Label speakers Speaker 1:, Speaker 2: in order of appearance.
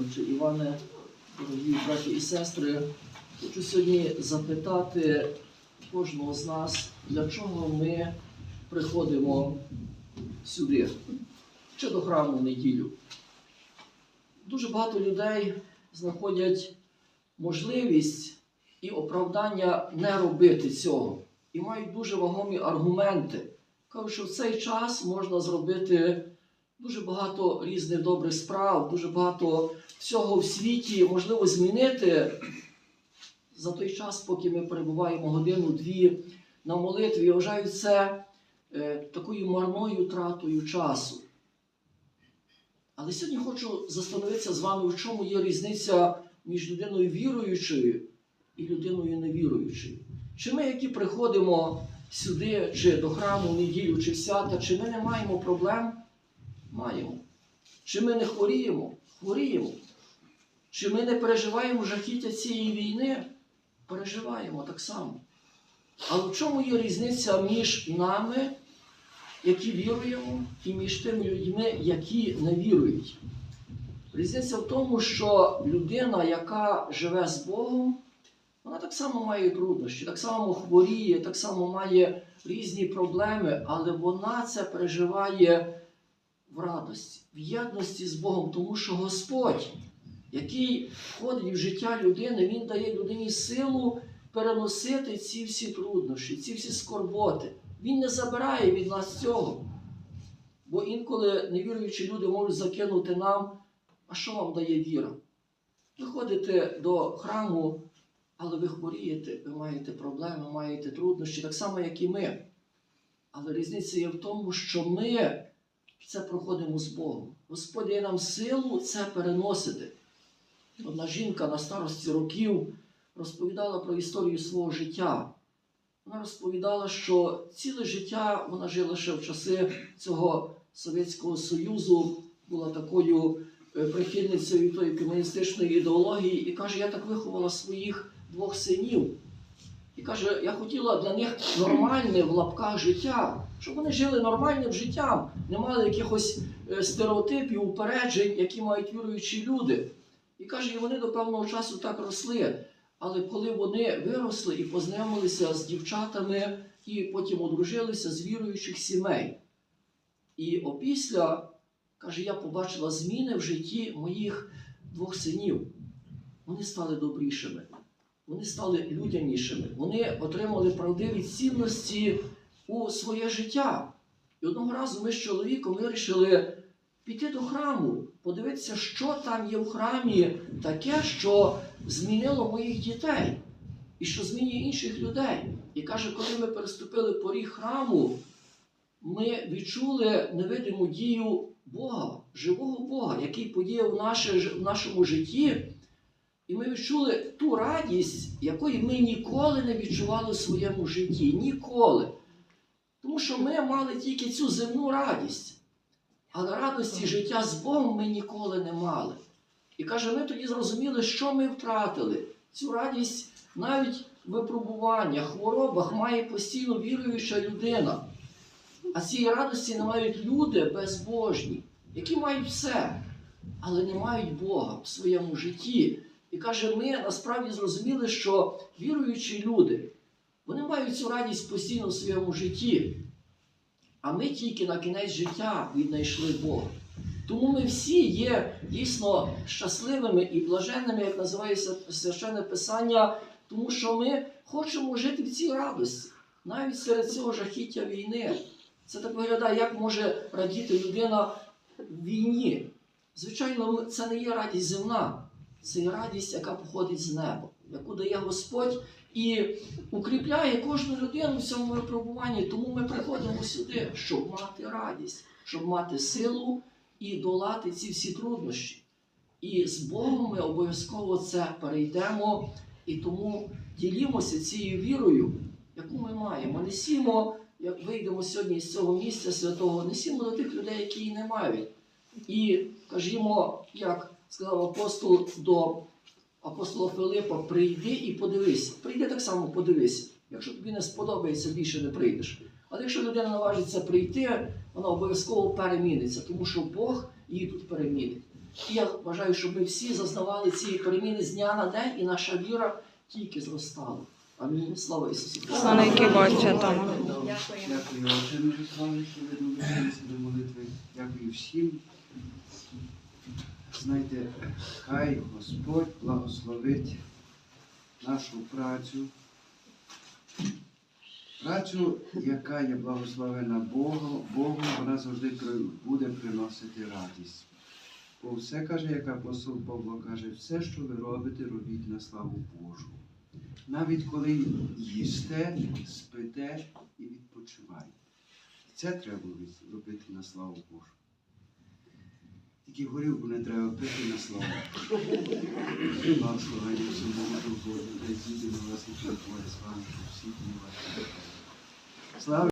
Speaker 1: Отче Іване, дорогі браті і сестри, хочу сьогодні запитати кожного з нас, для чого ми приходимо сюди, чи до храму в неділю. Дуже багато людей знаходять можливість і оправдання не робити цього. І мають дуже вагомі аргументи. Кажуть, що в цей час можна зробити дуже багато різних добрих справ, дуже багато всього в світі можливо змінити за той час, поки ми перебуваємо годину-дві на молитві. Я вважаю це е, такою марною тратою часу. Але сьогодні хочу застановитися з вами, в чому є різниця між людиною віруючою і людиною невіруючою. Чи ми, які приходимо сюди, чи до храму неділю, чи в свята, чи ми не маємо проблем? Маємо. Чи ми не хворіємо? Хворіємо. Чи ми не переживаємо жахіття цієї війни? Переживаємо так само. Але в чому є різниця між нами, які віруємо, і між тими людьми, які не вірують? Різниця в тому, що людина, яка живе з Богом, вона так само має труднощі, так само хворіє, так само має різні проблеми, але вона це переживає в радості, в єдності з Богом, тому що Господь, який входить в життя людини, Він дає людині силу переносити ці всі труднощі, ці всі скорботи. Він не забирає від нас цього. Бо інколи невіруючі люди можуть закинути нам, а що вам дає віра? Ви ходите до храму, але ви хворієте, ви маєте проблеми, маєте труднощі, так само, як і ми. Але різниця є в тому, що ми це проходимо з Богом. Господь дає нам силу це переносити. Одна жінка на старості років розповідала про історію свого життя. Вона розповідала, що ціле життя вона жила ще в часи цього Совєтського Союзу, була такою е, прихильницею тої комуністичної ідеології, і каже, я так виховала своїх двох синів. І каже, я хотіла для них нормальне в лапках життя, щоб вони жили нормальним життям, не мали якихось е, стереотипів, упереджень, які мають віруючі люди. І каже, і вони до певного часу так росли. Але коли вони виросли і познайомилися з дівчатами, і потім одружилися з віруючих сімей. І опісля, каже, я побачила зміни в житті моїх двох синів. Вони стали добрішими, вони стали людянішими, вони отримали правдиві цінності у своє життя. І одного разу ми з чоловіком вирішили піти до храму, подивитися, що там є в храмі таке, що змінило моїх дітей і що змінює інших людей. І каже, коли ми переступили поріг храму, ми відчули невидиму дію Бога, живого Бога, який подіяв в, нашому житті. І ми відчули ту радість, якої ми ніколи не відчували в своєму житті. Ніколи. Тому що ми мали тільки цю земну радість. Але радості життя з Богом ми ніколи не мали. І каже, ми тоді зрозуміли, що ми втратили. Цю радість навіть в випробуваннях, хворобах має постійно віруюча людина. А цієї радості не мають люди безбожні, які мають все, але не мають Бога в своєму житті. І каже, ми насправді зрозуміли, що віруючі люди, вони мають цю радість постійно в своєму житті. А ми тільки на кінець життя віднайшли Бога. Тому ми всі є дійсно щасливими і блаженними, як називається священне Писання, тому що ми хочемо жити в цій радості, навіть серед цього жахіття війни. Це так виглядає, як може радіти людина в війні. Звичайно, це не є радість земна, це радість, яка походить з неба, яку дає Господь і укріпляє кожну людину в цьому випробуванні. Тому ми приходимо сюди, щоб мати радість, щоб мати силу і долати ці всі труднощі. І з Богом ми обов'язково це перейдемо і тому ділімося цією вірою, яку ми маємо. Несімо, як вийдемо сьогодні з цього місця святого, несімо до тих людей, які її не мають. І кажімо, як сказав апостол до апостола Филипа, прийди і подивися. Прийди так само, подивися. Якщо тобі не сподобається, більше не прийдеш. Але якщо людина наважиться прийти, вона обов'язково переміниться, тому що Бог її тут перемінить. І я вважаю, щоб ми всі зазнавали ці переміни з дня на день, і наша віра тільки зростала. Амінь. Слава Ісусу Христу.
Speaker 2: Слава тому.
Speaker 3: Дякую, Отче Мирославе, що ви долучилися до молитви. Дякую всім. Знаєте, хай Господь благословить нашу працю. Працю, яка є благословена Богом, Богом, вона завжди буде приносити радість. Бо все каже, як апостол Павло каже, все, що ви робите, робіть на славу Божу. Навіть коли їсте, спите і відпочиваєте. Це треба робити- на славу Божу. Тільки горілку не треба пити на славу. Благословення всьому Богу, дай діти на вас і з вами, щоб всі дні вас. Слава